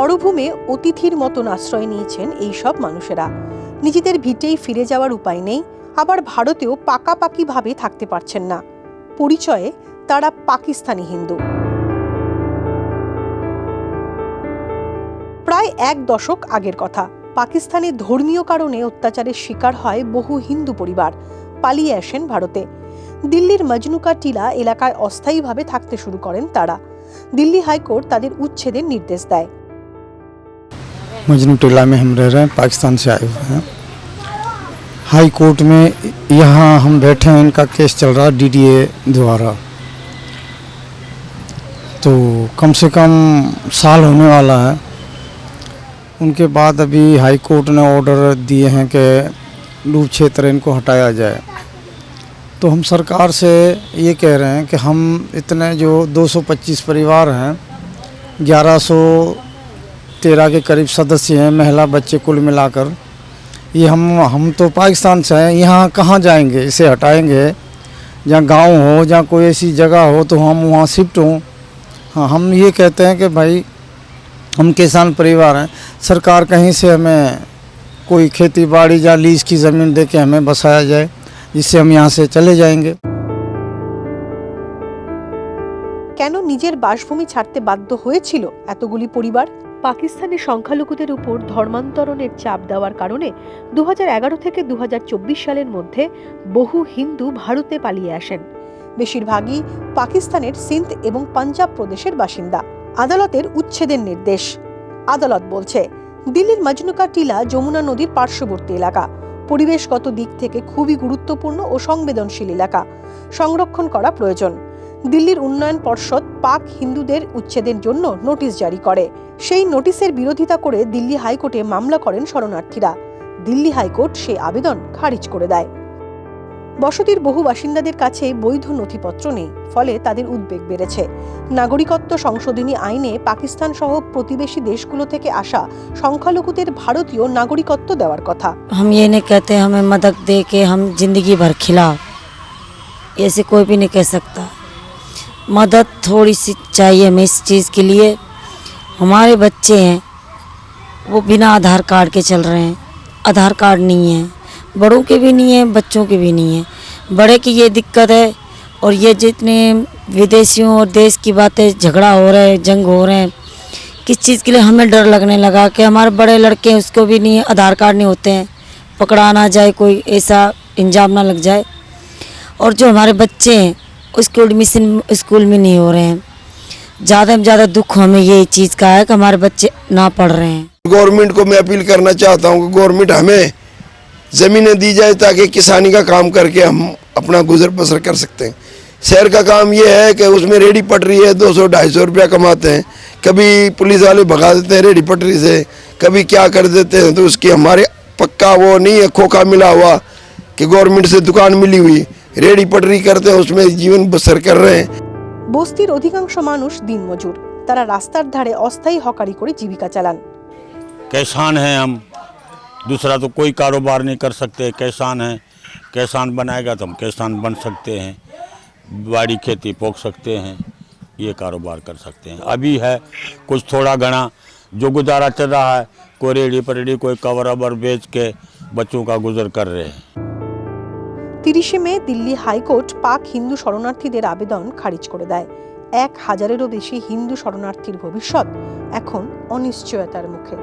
পরভূমে অতিথির মতন আশ্রয় নিয়েছেন এই সব মানুষেরা। নিজেদের ভিটেই ফিরে যাওয়ার উপায় নেই, আবার ভারতেও পাকাপাকিভাবে থাকতে পারছেন না। পরিচয়ে, তারা পাকিস্তানি হিন্দু। প্রায় এক দশক আগের কথা। পাকিস্তানে ধর্মীয় কারণে অত্যাচারের শিকার হয় বহু হিন্দু পরিবার। পালিয়ে আসেন ভারতে। দিল্লির মজনুকা টিলা এলাকায় অস্থায়ীভাবে থাকতে শুরু করেন তারা। দিল্লি হাইকোর্ট তাদের উচ্ছেদের নির্দেশ দেয়। मजनू टेला में हम रह रहे हैं, पाकिस्तान से आए हुए हैं। हाई कोर्ट में यहाँ हम बैठे हैं, इनका केस चल रहा है डीडीए द्वारा। तो कम से कम साल होने वाला है। उनके बाद अभी हाई कोर्ट ने ऑर्डर दिए हैं कि लूप क्षेत्र इनको हटाया जाए। तो हम सरकार से ये कह रहे हैं कि हम इतने जो 225 परिवार हैं 1100 तेरह के करीब सदस्य हैं महिला बच्चे कुल मिलाकर ये हम हम तो पाकिस्तान से हैं यहाँ कहाँ जाएंगे इसे हटाएंगे जहाँ गांव हो जहाँ कोई ऐसी जगह हो तो हम वहाँ शिफ्ट हों हाँ हम ये कहते हैं कि भाई हम किसान परिवार हैं सरकार कहीं से हमें कोई खेती बाड़ी या लीज की ज़मीन दे के हमें बसाया जाए जिससे हम यहाँ से चले जाएंगे কেন নিজের বাসভূমি ছাড়তে বাধ্য হয়েছিল এতগুলি পরিবার পাকিস্তানের সংখ্যালঘুদের উপর ধর্মান্তরণের চাপ দেওয়ার কারণে দু হাজার এগারো থেকে দুহাজার চব্বিশ সালের মধ্যে বহু হিন্দু ভারতে পালিয়ে আসেন। বেশিরভাগই পাকিস্তানের সিন্ধ এবং পাঞ্জাব প্রদেশের বাসিন্দা। আদালতের উচ্ছেদের নির্দেশ। আদালত বলছে, দিল্লির মজনুকা টিলা যমুনা নদীর পার্শ্ববর্তী এলাকা। পরিবেশগত দিক থেকে খুবই গুরুত্বপূর্ণ ও সংবেদনশীল এলাকা। সংরক্ষণ করা প্রয়োজন। দিল্লির উন্নয়ন পর্ষদ পাক হিন্দুদের উচ্ছেদের জন্য নোটিশ জারি করে সেই নোটিশের বিরোধিতা করে দিল্লি হাইকোর্টে মামলা করেন শরণার্থীরা দিল্লি হাইকোর্ট সেই আবেদন খারিজ করে দেয় বসতির বহু বাসিন্দাদের কাছে বৈধ নথিপত্র নেই ফলে তাদের উদ্বেগ বেড়েছে নাগরিকত্ব সংশোধনী আইনে পাকিস্তান সহ প্রতিবেশী দেশগুলো থেকে আসা সংখ্যালঘুদের ভারতীয় নাগরিকত্ব দেওয়ার কথা हम ये नहीं कहते हमें मदद दे के हम जिंदगी भर खिलाओ ऐसे कोई भी नहीं कह सकता मदद थोड़ी सी चाहिए हमें इस चीज़ के लिए। हमारे बच्चे हैं, वो बिना आधार कार्ड के चल रहे हैं। आधार कार्ड नहीं है, बड़ों के भी नहीं है, बच्चों के भी नहीं है। बड़े की ये दिक्कत है और ये जितने विदेशियों और देश की बातें, झगड़ा हो रहा है, जंग हो रहे हैं, किस चीज़ के लिए हमें डर लगने लगा कि हमारे बड़े लड़के हैं उसको भी नहीं, आधार कार्ड नहीं होते हैं। पकड़ा ना जाए कोई, ऐसा इंजाम ना लग जाए। और जो हमारे बच्चे हैं उसके एडमिशन स्कूल में नहीं हो रहे हैं। ज़्यादा में ज़्यादा दुख हमें यही चीज़ का है कि हमारे बच्चे ना पढ़ रहे हैं। गवर्नमेंट को मैं अपील करना चाहता हूँ कि गवर्नमेंट हमें ज़मीनें दी जाए ताकि किसानी का काम करके हम अपना गुजर बसर कर सकते हैं। शहर का काम ये है कि उसमें रेडी पटरी है, दो सौ, ढाई सौ रुपया कमाते हैं। कभी पुलिस वाले भगा देते हैं रेडी पटरी से, कभी क्या कर देते हैं तो उसकी हमारे पक्का वो नहीं है, खोखा मिला हुआ कि गवर्नमेंट से दुकान मिली हुई। रेडी पटरी करते हैं उसमें जीवन बसर कर रहे हैं বস্তির অধিকাংশ মানুষ দিনমজুর তারা রাস্তার ধারে অস্থায়ী হকারি করে জীবিকা চালান किसान हैं हम दूसरा तो कोई कारोबार नहीं कर सकते किसान हैं किसान बनाएगा तो हम किसान बन सकते हैं बाड़ी खेती पोक सकते हैं ये कारोबार कर सकते हैं अभी है कुछ थोड़ा घना जो गुजारा चल रहा है कोई रेडी परेडी कोई कवर अवर बेच के बच्चों का गुजर कर रहे हैं তিরিশে মে দিল্লি হাইকোর্ট পাক হিন্দু শরণার্থীদের আবেদন খারিজ করে দেয়। এক হাজারেরও বেশি হিন্দু শরণার্থীর ভবিষ্যৎ এখন অনিশ্চয়তার মুখে।